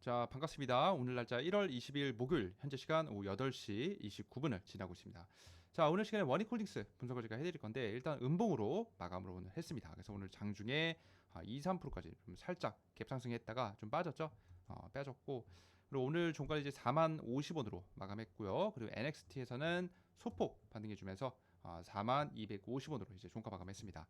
자, 반갑습니다. 오늘 날짜 1월 20일 목요일 현재 시간 오후 8시 29분을 지나고 있습니다. 자, 오늘 시간에 원익홀딩스 분석을 제가 해드릴 건데 일단 음봉으로 마감으로 오늘 했습니다. 그래서 오늘 장중에 아, 2, 3%까지 좀 살짝 갭상승했다가 좀 빠졌죠. 어, 빠졌고 그리고 오늘 종가를 이제 4만 50원으로 마감했고요. 그리고 NXT에서는 소폭 반등해주면서 아, 4만 250원으로 이제 종가 마감했습니다.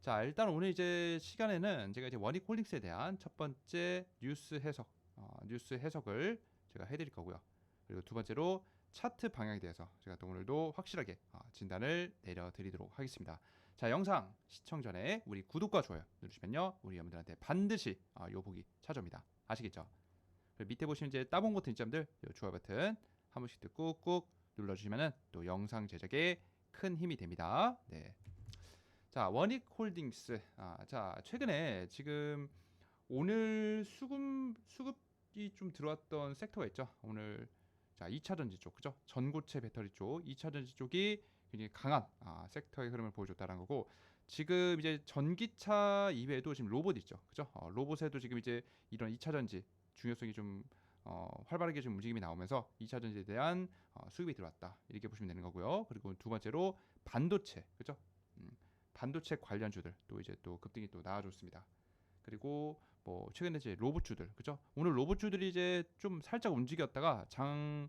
자, 일단 오늘 이제 시간에는 제가 이제 원익 홀딩스에 대한 첫 번째 뉴스 해석 어, 뉴스 해석을 제가 해드릴 거고요. 그리고 두 번째로 차트 방향에 대해서 제가 또 오늘도 확실하게 어, 진단을 내려드리도록 하겠습니다. 자 영상 시청 전에 우리 구독과 좋아요 누르시면요 우리 여러분들한테 반드시 어, 요 보기 찾아옵니다. 아시겠죠? 밑에 보시면 이제 따봉 버튼 있점들 요 좋아요 버튼 한 번씩 또 꾹꾹 눌러주시면은 또 영상 제작에 큰 힘이 됩니다. 네. 자 원익 홀딩스 아, 자 최근에 지금 오늘 수급 수급이 좀 들어왔던 섹터가 있죠. 오늘 자 2차 전지 쪽 그죠? 전고체 배터리 쪽 2차 전지 쪽이 굉장히 강한 아, 섹터의 흐름을 보여줬다는 거고 지금 이제 전기차 이외에도 지금 로봇 있죠. 그죠? 어, 로봇에도 지금 이제 이런 2차 전지 중요성이 좀 어, 활발하게 좀 움직임이 나오면서 2차 전지에 대한 어, 수급이 들어왔다. 이렇게 보시면 되는 거고요. 그리고 두 번째로 반도체. 그죠? 음, 반도체 관련주들 또 이제 또 급등이 또 나와줬습니다. 그리고 뭐 최근에 이제 로봇주들 그죠? 오늘 로봇주들이 이제 좀 살짝 움직였다가 장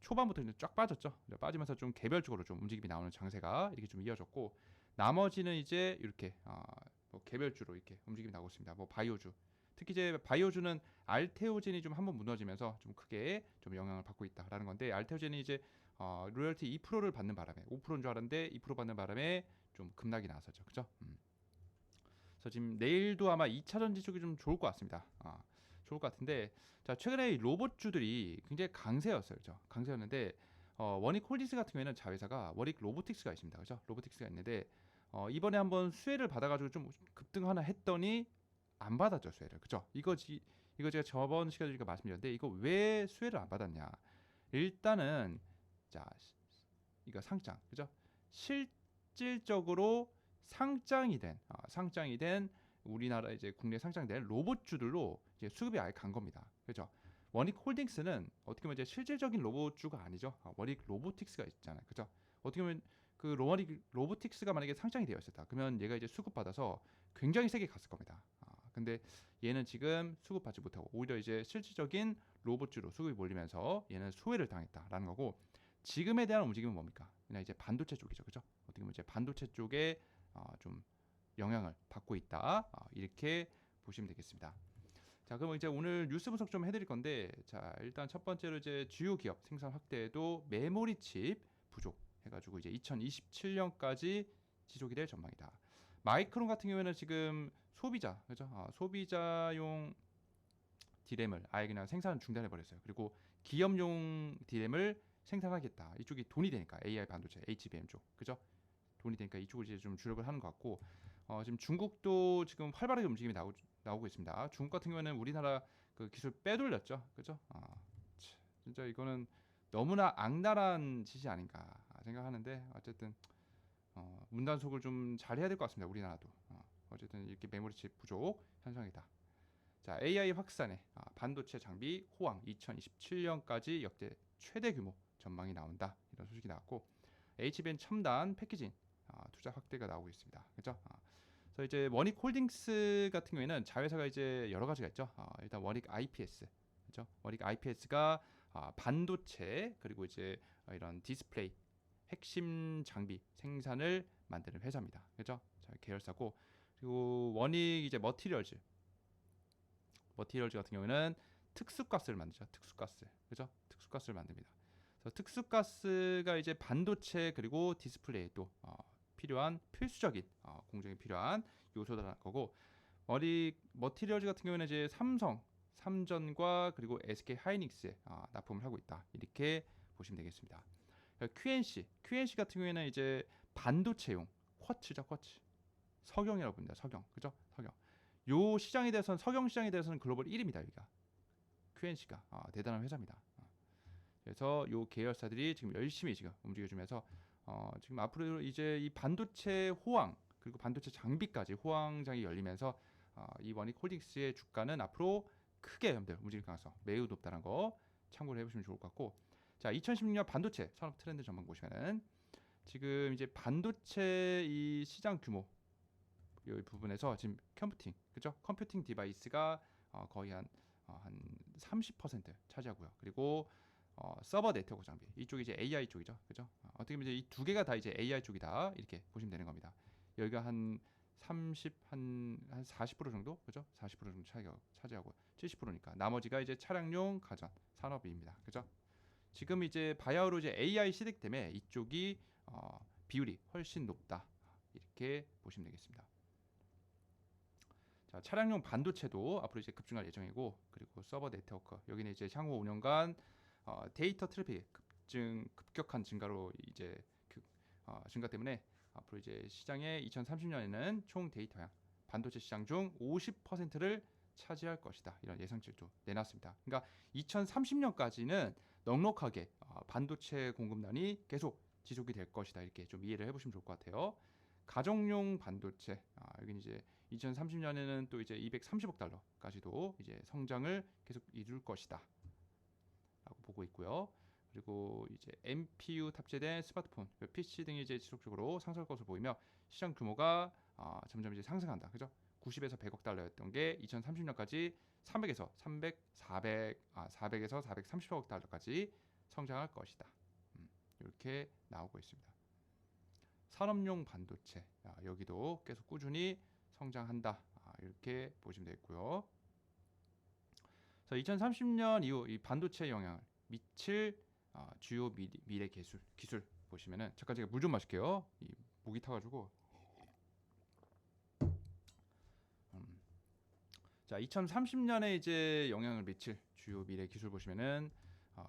초반부터 이제 쫙 빠졌죠. 빠지면서 좀 개별적으로 좀 움직임이 나오는 장세가 이렇게 좀 이어졌고 나머지는 이제 이렇게 아, 뭐 개별주로 이렇게 움직임이 나오고 있습니다. 뭐 바이오주 특히 이제 바이오주는 알테오젠이 좀 한번 무너지면서 좀 크게 좀 영향을 받고 있다라는 건데 알테오젠이 이제 어, 로열티 2%를 받는 바람에 5%인 줄 알았는데 2% 받는 바람에 좀 급락이 나왔었죠. 그죠? 음. 그래서 지금 내일도 아마 2차 전지 쪽이 좀 좋을 것 같습니다. 아, 좋을 것 같은데 자 최근에 이 로봇주들이 굉장히 강세였어요, 그죠? 강세였는데 어, 원익 홀디스 같은 경우에는 자회사가 원익 로보틱스가 있습니다, 그죠? 로보틱스가 있는데 어, 이번에 한번 수혜를 받아가지고 좀 급등 하나 했더니 안 받았죠 수혜를, 그죠? 이거 지 이거 제가 저번 시간에 말씀드렸는데 이거 왜 수혜를 안 받았냐? 일단은 자 이거 상장, 그죠? 실질적으로 상장이 된 아, 상장이 된 우리나라 이제 국내 상장된 로봇주들로 이제 수급이 아예 간 겁니다. 그렇죠? 원익 홀딩스는 어떻게 보면 이제 실질적인 로봇주가 아니죠. 아, 원익 로보틱스가 있잖아요. 그죠? 어떻게 보면 그 원익 로보틱스가 만약에 상장이 되어 있었다. 그러면 얘가 이제 수급 받아서 굉장히 세게 갔을 겁니다. 아, 근데 얘는 지금 수급 받지 못하고 오히려 이제 실질적인 로봇주로 수급이 몰리면서 얘는 소외를 당했다라는 거고 지금에 대한 움직임은 뭡니까? 그냥 이제 반도체 쪽이죠. 그죠? 어떻게 보면 이제 반도체 쪽에 어, 좀 영향을 받고 있다 어, 이렇게 보시면 되겠습니다. 자, 그럼 이제 오늘 뉴스 분석 좀 해드릴 건데, 자 일단 첫 번째로 이제 주요 기업 생산 확대에도 메모리 칩 부족 해가지고 이제 2027년까지 지속이 될 전망이다. 마이크론 같은 경우에는 지금 소비자 그죠? 아, 소비자용 디램을 아예 그냥 생산 중단해 버렸어요. 그리고 기업용 디램을 생산하겠다. 이쪽이 돈이 되니까 AI 반도체, HBM 쪽, 그죠? 돈이 되니까 이쪽을 이제 좀 주력을 하는 것 같고 어, 지금 중국도 지금 활발하게 움직임이 나오, 나오고 있습니다. 중국 같은 경우에는 우리나라 그 기술 빼돌렸죠, 그죠? 아, 진짜 이거는 너무나 악랄한 짓이 아닌가 생각하는데 어쨌든 어, 문단속을 좀 잘해야 될 것 같습니다. 우리나라도 어, 어쨌든 이렇게 메모리칩 부족 현상이다. 자 AI 확산에 아, 반도체 장비 호황 2027년까지 역대 최대 규모 전망이 나온다 이런 소식이 나왔고 HBN 첨단 패키징 아, 투자 확대가 나오고 있습니다. 아, 그래서 이제 원익 홀딩스 같은 경우에는 자회사가 이제 여러 가지가 있죠. 아, 일단 원익 IPS, 그죠? 원익 IPS가 아, 반도체 그리고 이제 이런 디스플레이 핵심 장비 생산을 만드는 회사입니다. 자, 계열사고 그리고 원익 이제 머티리얼즈 머티리얼즈 같은 경우에는 특수가스를 만들죠. 특수가스, 그죠? 특수가스를 만듭니다. 특수가스가 이제 반도체 그리고 디스플레이 또 어, 필요한 필수적인 어, 공정이 필요한 요소다라는 거고 머리 머티리얼즈 같은 경우는 이제 삼성, 삼전과 그리고 SK 하이닉스에 어, 납품을 하고 있다 이렇게 보시면 되겠습니다. QNC, QNC 같은 경우에는 이제 반도체용 쿼츠죠, 쿼츠. 석영이라고 부릅니다. 석영, 그죠? 석영. 요 시장에 대해서는 석영 시장에 대해서는 글로벌 1위입니다. 여기가 QNC가 어, 대단한 회사입니다. 어. 그래서 요 계열사들이 지금 열심히 지금 움직여주면서 어, 지금 앞으로 이제 이 반도체 호황 그리고 반도체 장비까지 호황장이 열리면서 어, 이 원익 홀딩스의 주가는 앞으로 크게 여러분들 움직일 가능성 매우 높다는 거 참고를 해보시면 좋을 것 같고 자 2016년 반도체 산업 트렌드 전망 보시면은 지금 이제 반도체 이 시장 규모 이 부분에서 지금 컴퓨팅 그죠 컴퓨팅 디바이스가 어, 거의 한 어, 한30% 차지하고요. 그리고 어, 서버 네트워크 장비 이쪽이 이제 AI 쪽이죠, 그죠? 어, 어떻게 보면 이 두 개가 다 이제 AI 쪽이다 이렇게 보시면 되는 겁니다. 여기가 한 30, 한, 한 40% 정도, 그죠? 40% 정도 차지하고, 차지하고 70%니까 나머지가 이제 차량용 가전 산업입니다, 그죠? 지금 이제 바야흐로 이제 AI 시대이기 때문에 이쪽이 어, 비율이 훨씬 높다 이렇게 보시면 되겠습니다. 자, 차량용 반도체도 앞으로 이제 급증할 예정이고 그리고 서버 네트워크 여기는 이제 향후 5년간 어, 데이터 트래픽 급증 급격한 증가로 이제 그, 어, 증가 때문에 앞으로 이제 시장의 2030년에는 총 데이터량 반도체 시장 중 50%를 차지할 것이다 이런 예상치도 내놨습니다. 그러니까 2030년까지는 넉넉하게 어, 반도체 공급난이 계속 지속이 될 것이다 이렇게 좀 이해를 해보시면 좋을 것 같아요. 가정용 반도체 아, 여기는 이제 2030년에는 또 이제 230억 달러까지도 이제 성장을 계속 이룰 것이다. 보고 있고요. 그리고 이제 MPU 탑재된 스마트폰, 그 PC 등이 이제 지속적으로 상승할 것으로 보이며 시장 규모가 아, 점점 이제 상승한다. 그죠? 90에서 100억 달러였던 게 2030년까지 300에서 300, 400, 아, 400에서 430억 달러까지 성장할 것이다. 음, 이렇게 나오고 있습니다. 산업용 반도체 아, 여기도 계속 꾸준히 성장한다. 아, 이렇게 보시면 되겠고요. 자, 2030년 이후 이 반도체 영향을 미칠 아, 주요 미래, 미래 기술 기술 보시면은 잠깐 제가 물 좀 마실게요. 이 목이 타가지고. 음. 자, 2030년에 이제 영향을 미칠 주요 미래 기술 보시면은 어,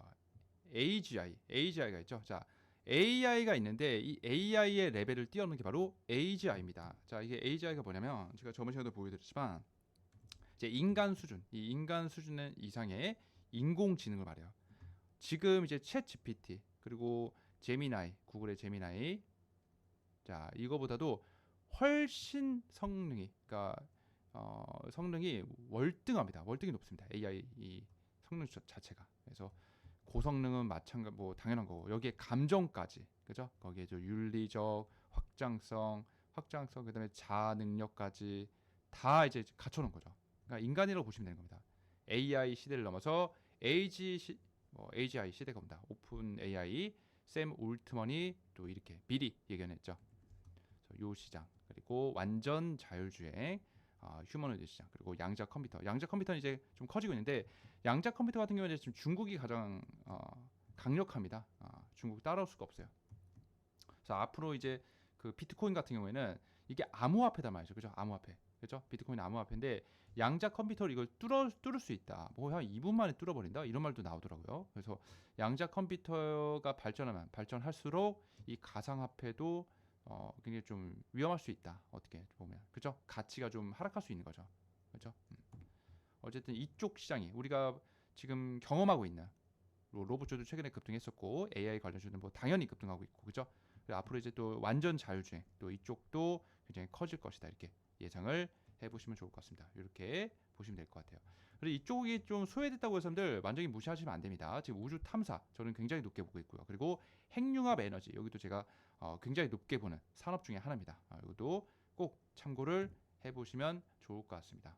AGI, AGI가 있죠. 자, AI가 있는데 이 AI의 레벨을 뛰어넘는 게 바로 AGI입니다. 자, 이게 AGI가 뭐냐면 제가 저번 시간에도 보여드렸지만 이제 인간 수준, 이 인간 수준 이상의 인공지능을 말해요. 지금 이제 챗 GPT 그리고 제미나이, 구글의 제미나이 자, 이거보다도 훨씬 성능이 그러니까 어, 성능이 월등합니다. 월등히 높습니다. AI 이 성능 자체가. 그래서 고성능은 마찬가지 뭐 당연한 거고 여기에 감정까지 그죠? 거기에 저 윤리적 확장성, 확장성 그다음에 자아 능력까지 다 이제 갖춰놓은 거죠. 그러니까 인간이라고 보시면 되는 겁니다. AI 시대를 넘어서 AG 시, 뭐 AGI 시대가 온다. 오픈 AI 샘 올트먼이 또 이렇게 미리 예견했죠. 요 시장 그리고 완전 자율주행 어, 휴머노이드 시장 그리고 양자 컴퓨터. 양자 컴퓨터는 이제 좀 커지고 있는데 양자 컴퓨터 같은 경우는 지금 중국이 가장 어, 강력합니다. 어, 중국 따라올 수가 없어요. 그래서 앞으로 이제 그 비트코인 같은 경우에는 이게 암호화폐단 말이죠. 그죠? 암호화폐 그죠 비트코인 암호화폐인데 양자 컴퓨터를 이걸 뚫어 뚫을 수 있다 뭐한 2분 만에 뚫어버린다 이런 말도 나오더라고요 그래서 양자 컴퓨터가 발전하면 발전할수록 이 가상화폐도 어, 굉장히 좀 위험할 수 있다. 어떻게 보면 그죠? 가치가 좀 하락할 수 있는 거죠. 그죠? 음. 어쨌든 이쪽 시장이 우리가 지금 경험하고 있는 뭐 로봇주도 최근에 급등했었고 AI 관련주는 뭐 당연히 급등하고 있고 그죠? 앞으로 이제 또 완전 자율주행 또 이쪽도 굉장히 커질 것이다 이렇게 예상을 해보시면 좋을 것 같습니다. 이렇게 보시면 될 것 같아요. 그리고 이쪽이 좀 소외됐다고 해서들 완전히 무시하시면 안 됩니다. 지금 우주 탐사 저는 굉장히 높게 보고 있고요. 그리고 핵융합 에너지 여기도 제가 어, 굉장히 높게 보는 산업 중에 하나입니다. 아, 이것도 꼭 참고를 해보시면 좋을 것 같습니다.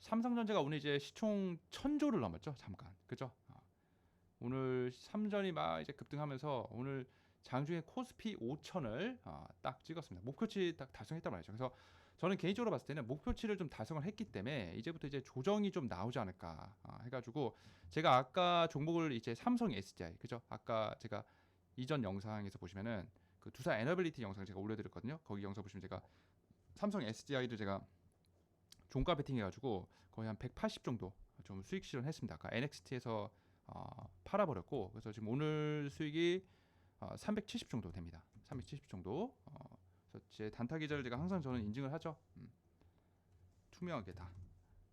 삼성전자가 오늘 이제 시총 천조를 넘었죠. 잠깐 그죠? 어, 오늘 삼전이 막 이제 급등하면서 오늘 장중에 코스피 5천을 어, 딱 찍었습니다. 목표치 딱 달성했단 말이죠. 그래서 저는 개인적으로 봤을 때는 목표치를 좀 달성을 했기 때문에 이제부터 이제 조정이 좀 나오지 않을까 어, 해가지고 제가 아까 종목을 이제 삼성 SDI 그죠? 아까 제가 이전 영상에서 보시면은 그 두사 에너빌리티 영상 제가 올려드렸거든요. 거기 영상 보시면 제가 삼성 SDI를 제가 종가 베팅 해가지고 거의 한 180 정도 좀 수익 실현했습니다. 아까 NXT에서 어, 팔아버렸고 그래서 지금 오늘 수익이 어, 370 정도 됩니다. 370 정도. 어, 제 단타 계좌를 제가 항상 저는 인증을 하죠. 음. 투명하게 다.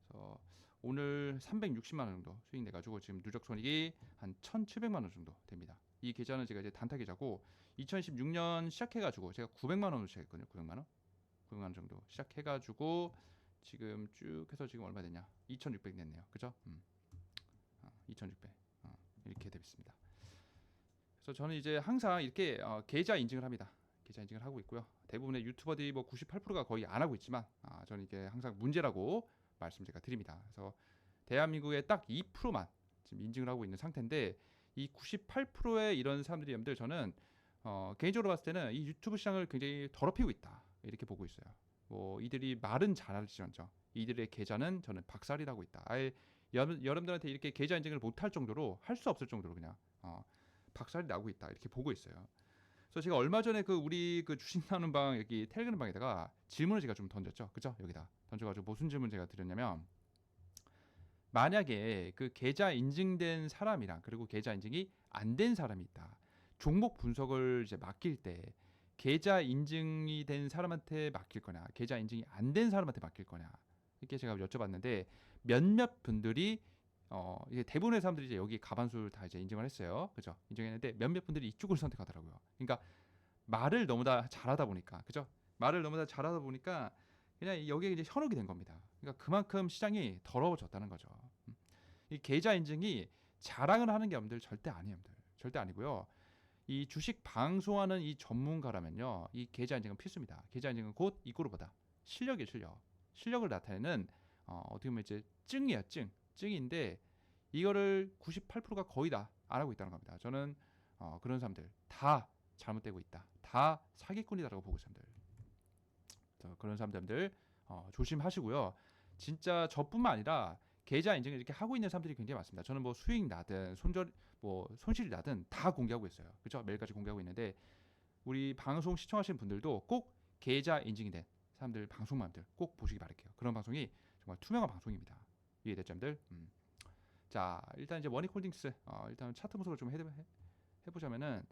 그래서 오늘 360만 원 정도 수익 내 가지고 지금 누적 손익이 한 1,700만 원 정도 됩니다. 이 계좌는 제가 이제 단타 계좌고 2016년 시작해 가지고 제가 900만 원으로 시작했거든요. 900만 원, 900만 원 정도 시작해 가지고 지금 쭉 해서 지금 얼마 되냐? 2,600 됐네요. 그죠? 음. 어, 2,600 어, 이렇게 되어 있습니다. 그래서 저는 이제 항상 이렇게 어, 계좌 인증을 합니다. 계좌 인증을 하고 있고요. 대부분의 유튜버들이 뭐 98%가 거의 안 하고 있지만 아, 저는 이게 항상 문제라고 말씀 제가 드립니다. 그래서 대한민국의 딱 2%만 지금 인증을 하고 있는 상태인데 이 98%의 이런 사람들이 여러분들 저는 어, 개인적으로 봤을 때는 이 유튜브 시장을 굉장히 더럽히고 있다 이렇게 보고 있어요. 뭐 이들이 말은 잘할지언정 이들의 계좌는 저는 박살이라고 있다. 아예 여러분, 여러분들한테 이렇게 계좌 인증을 못할 정도로 할 수 없을 정도로 그냥 어, 박살이 나고 있다 이렇게 보고 있어요. 그래서 제가 얼마 전에 그 우리 그 주식 나누는 방 여기 텔레그램 방에다가 질문을 제가 좀 던졌죠. 그죠? 여기다 던져가지고 무슨 질문 제가 드렸냐면 만약에 그 계좌 인증된 사람이랑 그리고 계좌 인증이 안 된 사람이 있다. 종목 분석을 이제 맡길 때 계좌 인증이 된 사람한테 맡길 거냐, 계좌 인증이 안 된 사람한테 맡길 거냐 이렇게 제가 여쭤봤는데 몇몇 분들이 어 이게 대부분의 사람들이 이제 여기 가반수를 다 이제 인증을 했어요, 그죠? 인정했는데 몇몇 분들이 이쪽을 선택하더라고요. 그러니까 말을 너무나 잘하다 보니까, 그죠? 말을 너무나 잘하다 보니까 그냥 여기에 이제 현혹이 된 겁니다. 그러니까 그만큼 시장이 더러워졌다는 거죠. 음. 이 계좌 인증이 자랑을 하는 게 여러분들 절대 아니에요, 여러분들. 절대 아니고요. 이 주식 방송하는 이 전문가라면요, 이 계좌 인증은 필수입니다. 계좌 인증은 곧 이꼬르보다 실력이 실력, 실력을 나타내는 어, 어떻게 보면 이제 증이에요, 증, 증인데 이거를 98%가 거의 다 안 하고 있다는 겁니다. 저는 어, 그런 사람들 다 잘못되고 있다, 다 사기꾼이다라고 보고 있습니다. 그런 사람들 어, 조심하시고요. 진짜 저뿐만 아니라 계좌 인증을 이렇게 하고 있는 사람들이 굉장히 많습니다. 저는 뭐 수익 나든 손절 뭐 손실이 나든 다 공개하고 있어요. 그죠? 매일까지 공개하고 있는데 우리 방송 시청하시는 분들도 꼭 계좌 인증이 된 사람들 방송만들 꼭 보시기 바랄게요. 그런 방송이 정말 투명한 방송입니다. 이해됐죠, 여러분들? 음. 자, 일단 이제 원익홀딩스 어, 일단 차트 분석을 좀 해, 해, 해보자면은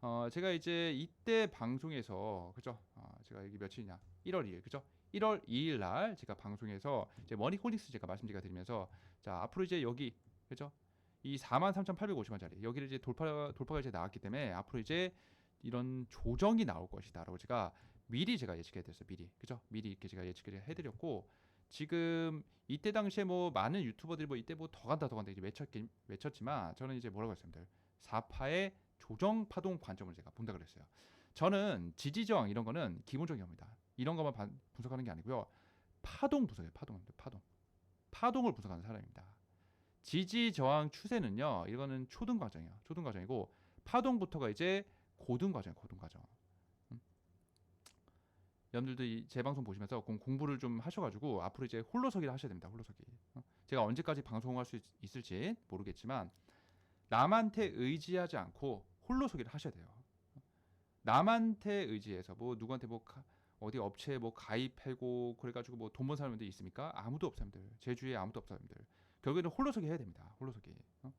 어, 제가 이제 이때 방송에서 그죠? 어, 제가 여기 며칠이냐? 1월 2일 그죠? 1월 2일 날 제가 방송에서 이제 머니홀딩스 제가 말씀 제가 드리면서 자 앞으로 이제 여기 그죠? 이 43,850원짜리 여기를 이제 돌파 돌파가 이제 나왔기 때문에 앞으로 이제 이런 조정이 나올 것이다라고 제가 미리 제가 예측해 드렸어요. 미리 그죠? 미리 이렇게 제가 예측을 해 드렸고 지금 이때 당시에 뭐 많은 유튜버들이 뭐 이때 뭐 더 간다 더 간다 이제 외쳤긴 외쳤지만 저는 이제 뭐라고 했습니다. 4파의 조정 파동 관점을 제가 본다 그랬어요. 저는 지지 저항 이런 거는 기본적인 겁니다. 이런 것만 반- 분석하는 게 아니고요. 파동 분석이에요. 파동, 파동, 파동을 분석하는 사람입니다. 지지 저항 추세는요. 이거는 초등 과정이에요. 초등 과정이고 파동부터가 이제 고등 과정이에요. 고등 과정. 음. 여러분들도 이 제 방송 보시면서 공, 공부를 좀 하셔가지고 앞으로 이제 홀로서기를 하셔야 됩니다. 홀로서기. 어? 제가 언제까지 방송할 수 있, 있을지 모르겠지만 남한테 의지하지 않고 홀로서기를 하셔야 돼요. 남한테 의지해서 뭐 누구한테 뭐 가- 어디 업체에 뭐 가입하고 그래가지고 뭐 돈 번 사람들 있습니까? 아무도 없습니다. 제 주위에 아무도 없습니다. 결국에는 홀로서기 해야 됩니다. 홀로서기. 어?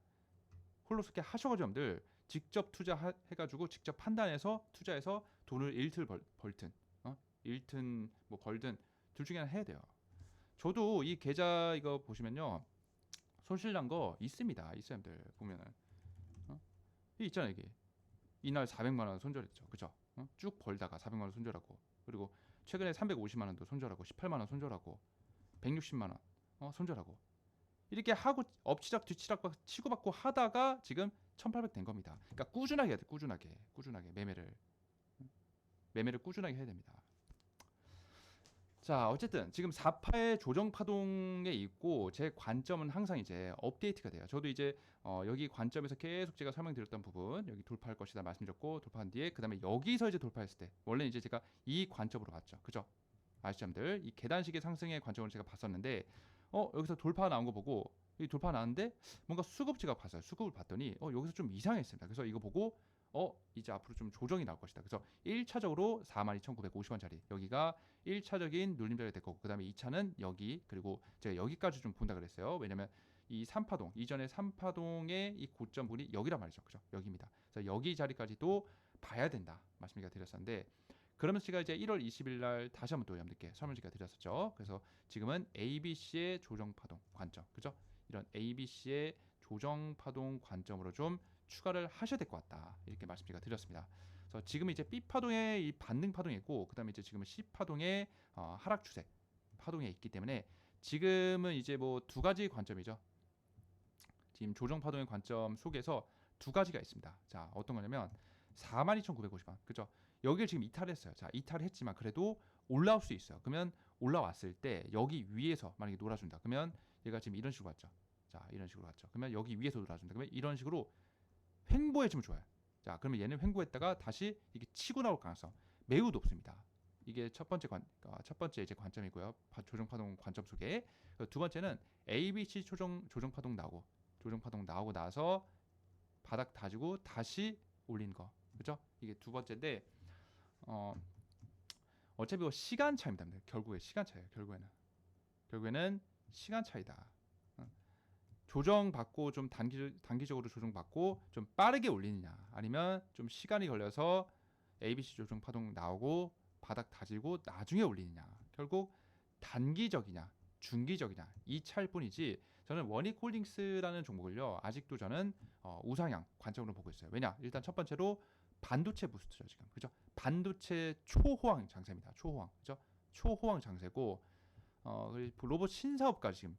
홀로서기 하셔가지고 여러분들 직접 투자해가지고 직접 판단해서 투자해서 돈을 잃든 벌, 벌든 어? 잃든 뭐 벌든 둘 중에 하나 해야 돼요. 저도 이 계좌 이거 보시면요 손실 난 거 있습니다. 여러분들 보면은 어? 이 있잖아요 이게 이날 400만 원 손절했죠, 그죠? 어? 쭉 벌다가 400만 원 손절하고 그리고 최근에 350만 원도 손절하고 18만 원 손절하고 160만 원 어, 손절하고 이렇게 하고 엎치락 뒤치락 막 치고받고 하다가 지금 1800 된 겁니다. 그러니까 꾸준하게 해야 돼. 꾸준하게. 꾸준하게 매매를 음, 매매를 꾸준하게 해야 됩니다. 자, 어쨌든 지금 4파의 조정 파동에 있고 제 관점은 항상 이제 업데이트가 돼요. 저도 이제 어, 여기 관점에서 계속 제가 설명드렸던 부분 여기 돌파할 것이다 말씀드렸고 돌파한 뒤에 그다음에 여기서 이제 돌파했을 때 원래 이제 제가 이 관점으로 봤죠. 그죠? 아시점들 이 계단식의 상승의 관점으로 제가 봤었는데 어 여기서 돌파 나온 거 보고 이 돌파 나왔는데 뭔가 수급지가 봤어요. 수급을 봤더니 어 여기서 좀 이상했습니다. 그래서 이거 보고 어 이제 앞으로 좀 조정이 나올 것이다. 그래서 1차적으로 42,950원짜리 여기가 1차적인 눌림자리가 될 거고 그다음에 2차는 여기 그리고 제가 여기까지 좀 본다 그랬어요. 왜냐면 이 3파동 이전에 3파동의 이 고점 부분이 여기란 말이죠. 그죠? 여기입니다. 그래서 여기 자리까지도 봐야 된다. 말씀을 드렸었는데 그러면서 제가 이제 1월 20일 날 다시 한번 또 여러분들께 설명 제가 드렸었죠. 그래서 지금은 ABC의 조정 파동 관점. 그죠? 이런 ABC의 조정 파동 관점으로 좀 추가를 하셔야 될 것 같다. 이렇게 말씀 제가 드렸습니다. 그래서 지금 이제 B 파동의 이 반등 파동이 있고 그다음에 이제 지금은 C 파동의 어, 하락 추세 파동에 있기 때문에 지금은 이제 뭐 두 가지 관점이죠. 지금 조정 파동의 관점 속에서 두 가지가 있습니다. 자, 어떤 거냐면 42,950원. 그죠? 여기를 지금 이탈했어요. 자, 이탈했지만 그래도 올라올 수 있어요. 그러면 올라왔을 때 여기 위에서 만약에 놀아준다. 그러면 얘가 지금 이런 식으로 왔죠. 자, 이런 식으로 왔죠. 그러면 여기 위에서 놀아준다. 그러면 이런 식으로 횡보해주면 좋아요. 자, 그러면 얘는 횡보했다가 다시 이게 치고 나올 가능성 매우 높습니다. 이게 첫 번째 관, 어, 첫 번째 이제 관점이고요. 파- 조정 파동 관점 속에 그두 번째는 ABC 조정 조정 파동 나오고 조정 파동 나오고 나서 바닥 다지고 다시 올린 거, 그죠? 이게 두 번째인데 어 어차피 이거 시간 차입니다. 결국에 시간 차예요. 결국에는 결국에는 시간 차이다. 어. 조정 받고 좀 단기 단기적으로 조정 받고 좀 빠르게 올리느냐, 아니면 좀 시간이 걸려서 ABC 조정 파동 나오고 바닥 다지고 나중에 올리느냐. 결국 단기적이냐, 중기적이냐 이 차일 뿐이지. 저는 원익 홀딩스라는 종목을요 아직도 저는 어, 우상향 관점으로 보고 있어요. 왜냐? 일단 첫 번째로 반도체 부스트죠 지금, 그죠? 반도체 초호황 장세입니다. 초호황, 그죠? 초호황 장세고 어, 그리고 로봇 신사업까지 지금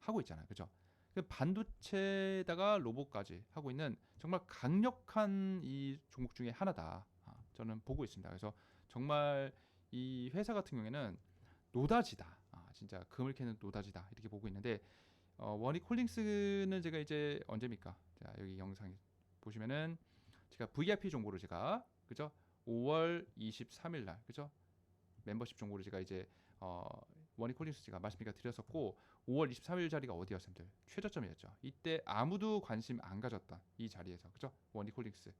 하고 있잖아요, 그죠? 그 반도체에다가 로봇까지 하고 있는 정말 강력한 이 종목 중에 하나다. 아, 저는 보고 있습니다. 그래서 정말 이 회사 같은 경우에는 노다지다. 아, 진짜 금을 캐는 노다지다 이렇게 보고 있는데 어, 원익홀딩스는 제가 이제 언제입니까? 자 여기 영상 보시면은 제가 VIP 정보를 제가 그죠? 5월 23일 날 그죠? 멤버십 정보를 제가 이제 어, 원익홀딩스 제가 말씀드려 드렸었고 5월 23일 자리가 어디였습니까? 최저점이었죠. 이때 아무도 관심 안 가졌던 이 자리에서 그죠? 원익홀딩스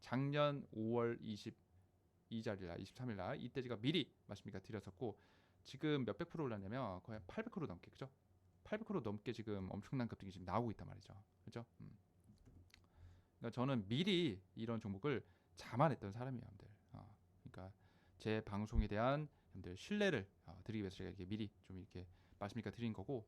작년 5월 22 자리라 23일 날 이때 제가 미리 말씀드려 드렸었고 지금 몇백 프로 올랐냐면 거의 800% 넘게 그죠? 800% 넘게 지금 엄청난 급등이 지금 나오고 있단 말이죠. 그죠? 음. 그러니까 저는 미리 이런 종목을 자만했던 사람이에요, 여러분들. 어, 그러니까 제 방송에 대한 여러분들 신뢰를 어, 드리기 위해서 제가 이렇게 미리 좀 이렇게 말씀드리니까 드린 거고.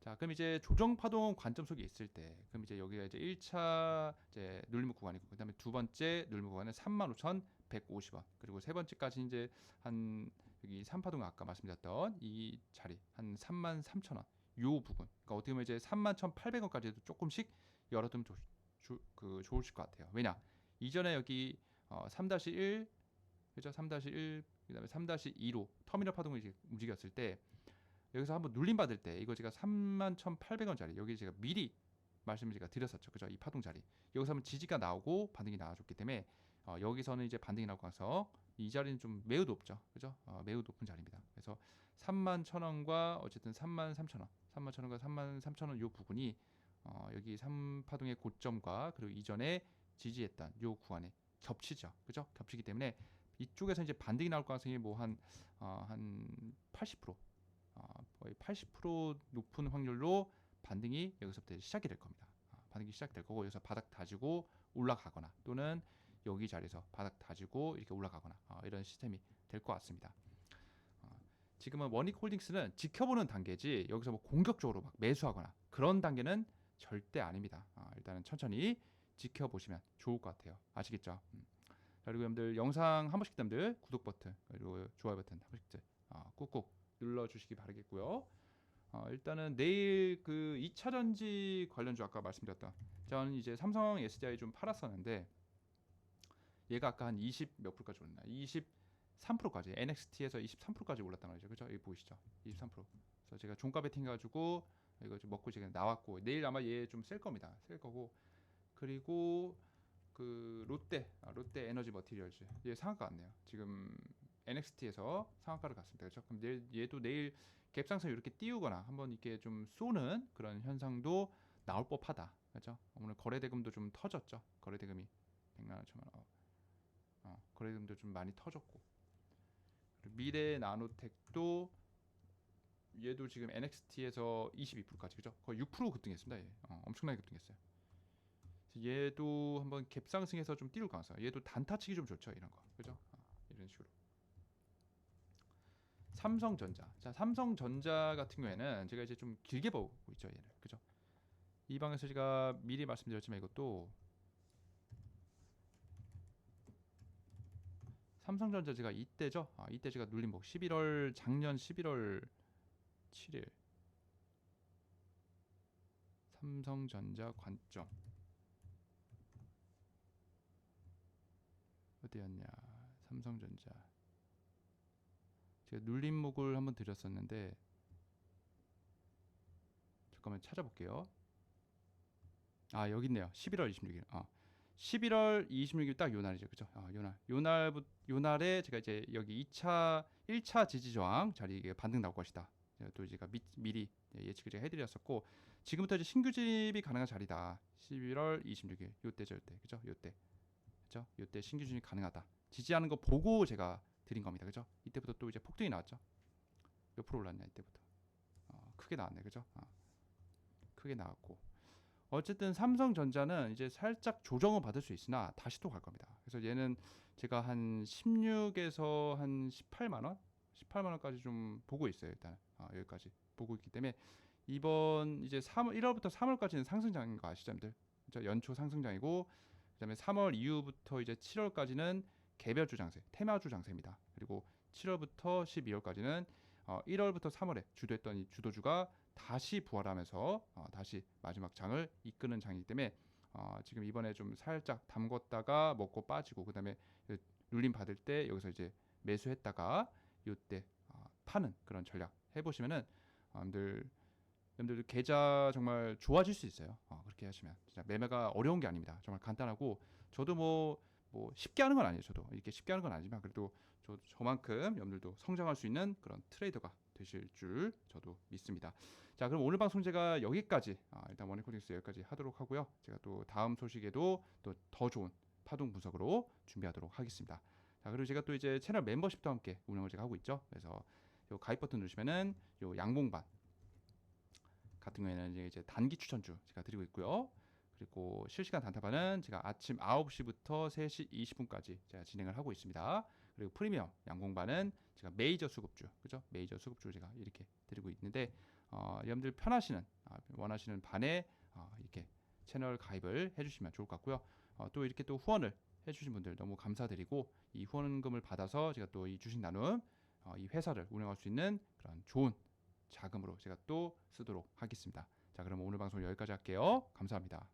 자, 그럼 이제 조정 파동 관점 속에 있을 때, 그럼 이제 여기가 이제 1차 이제 눌림목 구간이고, 그다음에 두 번째 눌림목 구간은 35,150원, 그리고 세 번째까지 이제 한 여기 3파동 아까 말씀드렸던 이 자리 한 33,000원. 요 부분. 그러니까 어떻게 보면 이제 31,800원까지도 조금씩 열어두면 좋, 조, 그 좋으실 것 같아요. 왜냐? 이전에 여기 어, 3-1 그죠? 3-1 그다음에 3-2로 터미널 파동을 이제 움직였을 때 여기서 한번 눌림 받을 때 이거 제가 31,800원짜리 여기 제가 미리 말씀을 제가 드렸었죠 그죠 이 파동 자리 여기서 한번 지지가 나오고 반등이 나와줬기 때문에 어, 여기서는 이제 반등이 나오고 나서 이 자리는 좀 매우 높죠. 그죠? 어, 매우 높은 자리입니다. 그래서 3만 1,000원과 어쨌든 3만 3,000원, 3만 1,000원과 3만 3,000원 요 부분이 어, 여기 3파동의 고점과 그리고 이전에 지지했던 요 구간에 겹치죠. 그죠? 겹치기 때문에 이쪽에서 이제 반등이 나올 가능성이 뭐 한 어, 한 80% 어, 거의 80% 높은 확률로 반등이 여기서부터 시작이 될 겁니다. 어, 반등이 시작될 거고 여기서 바닥 다지고 올라가거나 또는 여기 자리에서 바닥 다지고 이렇게 올라가거나 어, 이런 시스템이 될 것 같습니다. 어, 지금은 원익 홀딩스는 지켜보는 단계지 여기서 뭐 공격적으로 막 매수하거나 그런 단계는 절대 아닙니다. 어, 일단은 천천히 지켜보시면 좋을 것 같아요. 아시겠죠? 음. 자, 그리고 여러분들 영상 한 번씩 여러분들 구독 버튼 그리고 좋아요 버튼 한 번씩 어, 꾹꾹 눌러주시기 바라겠고요. 어, 일단은 내일 그 2차 전지 관련주 아까 말씀드렸던 저는 이제 삼성 SDI 좀 팔았었는데 얘가 아까 한 20 몇 프로까지 올랐나? 23%까지 NXT에서 23%까지 올랐단 말이죠. 그죠? 여기 보이시죠? 23%. 그래서 제가 종가 베팅 가지고 이거 좀 먹고 지금 나왔고 내일 아마 얘좀셀 겁니다. 셀 거고 그리고 그 롯데 아, 롯데 에너지 머티리얼즈 얘 상한가 같네요. 지금 NXT에서 상한가를 갔습니다. 그렇죠? 그럼 내일 얘도 내일 갭상승 이렇게 띄우거나 한번 이렇게 좀 쏘는 그런 현상도 나올 법하다. 그렇죠? 오늘 거래 대금도 좀 터졌죠. 거래 대금이 100만 원, 1000만 원. 어, 거래금도 좀 많이 터졌고 미래 나노텍도 얘도 지금 NXT에서 22%까지 그죠? 거의 6% 급등했습니다. 얘. 어, 엄청나게 급등했어요. 얘도 한번 갭상승해서 좀 띄울 가능성. 얘도 단타치기 좀 좋죠, 이런 거, 그죠? 어, 이런 식으로. 삼성전자. 자, 삼성전자 같은 경우에는 제가 이제 좀 길게 보고 있죠, 얘를, 그죠? 이 방에서 제가 미리 말씀드렸지만 이것도 삼성전자 제가 이때죠. 아, 이때 제가 눌린 목 11월 작년 11월 7일 삼성전자 관점 어디였냐? 삼성전자 제가 눌림목을 한번 드렸었는데 잠깐만 찾아볼게요. 아 여기 있네요. 11월 26일. 어. 11월 26일 딱 요 날이죠. 그죠? 아, 요 날. 요 날부 요 날에 제가 이제 여기 2차 1차 지지 저항 자리 이게 반등 나올 것이다. 또 제가 미, 미리 예측을 제가 해드렸었고 지금부터 이제 신규 진입이 가능한 자리다. 11월 26일 요때죠, 요때. 그죠? 요때. 그죠? 요때 신규 진입 가능하다. 지지하는 거 보고 제가 드린 겁니다. 그죠? 이때부터 또 이제 폭등이 나왔죠. 몇 프로 올랐냐 이때부터. 어, 크게 나왔네. 그죠? 어. 크게 나왔고. 어쨌든 삼성전자는 이제 살짝 조정을 받을 수 있으나 다시 또 갈 겁니다. 그래서 얘는 제가 한 16에서 한 18만 원, 18만 원까지 좀 보고 있어요. 일단 아, 여기까지 보고 있기 때문에 이번 이제 3월 1월부터 3월까지는 상승장인 거 아시죠, 여러분들? 연초 상승장이고 그 다음에 3월 이후부터 이제 7월까지는 개별 주 장세, 테마 주 장세입니다. 그리고 7월부터 12월까지는 어, 1월부터 3월에 주도했던 이 주도주가 다시 부활하면서 어, 다시 마지막 장을 이끄는 장이기 때문에 어, 지금 이번에 좀 살짝 담궜다가 먹고 빠지고 그다음에 그 눌림 받을 때 여기서 이제 매수했다가 요때 어, 파는 그런 전략 해보시면은 어, 여러분들 여러분들 계좌 정말 좋아질 수 있어요. 어, 그렇게 하시면 진짜 매매가 어려운 게 아닙니다. 정말 간단하고 저도 뭐, 뭐 쉽게 하는 건 아니에요. 저도 이렇게 쉽게 하는 건 아니지만 그래도 저, 저만큼 여러분들도 성장할 수 있는 그런 트레이더가 되실 줄 저도 믿습니다. 자 그럼 오늘 방송 제가 여기까지 아, 일단 머니코딩스 여기까지 하도록 하고요. 제가 또 다음 소식에도 또 더 좋은 파동 분석으로 준비하도록 하겠습니다. 자 그리고 제가 또 이제 채널 멤버십도 함께 운영을 제가 하고 있죠. 그래서 요 가입 버튼 누르시면은 요 양봉반 같은 경우에는 이제 단기 추천주 제가 드리고 있고요. 그리고 실시간 단타반은 제가 아침 9시부터 3시 20분까지 제가 진행을 하고 있습니다. 그리고 프리미엄 양봉반은 제가 메이저 수급주, 그죠? 메이저 수급주 제가 이렇게 드리고 있는데 어, 여러분들 편하시는 아, 원하시는 반에 어, 이렇게 채널 가입을 해주시면 좋을 것 같고요. 어, 또 이렇게 또 후원을 해주신 분들 너무 감사드리고 이 후원금을 받아서 제가 또 이 주식 나눔 어, 이 회사를 운영할 수 있는 그런 좋은 자금으로 제가 또 쓰도록 하겠습니다. 자, 그럼 오늘 방송 여기까지 할게요. 감사합니다.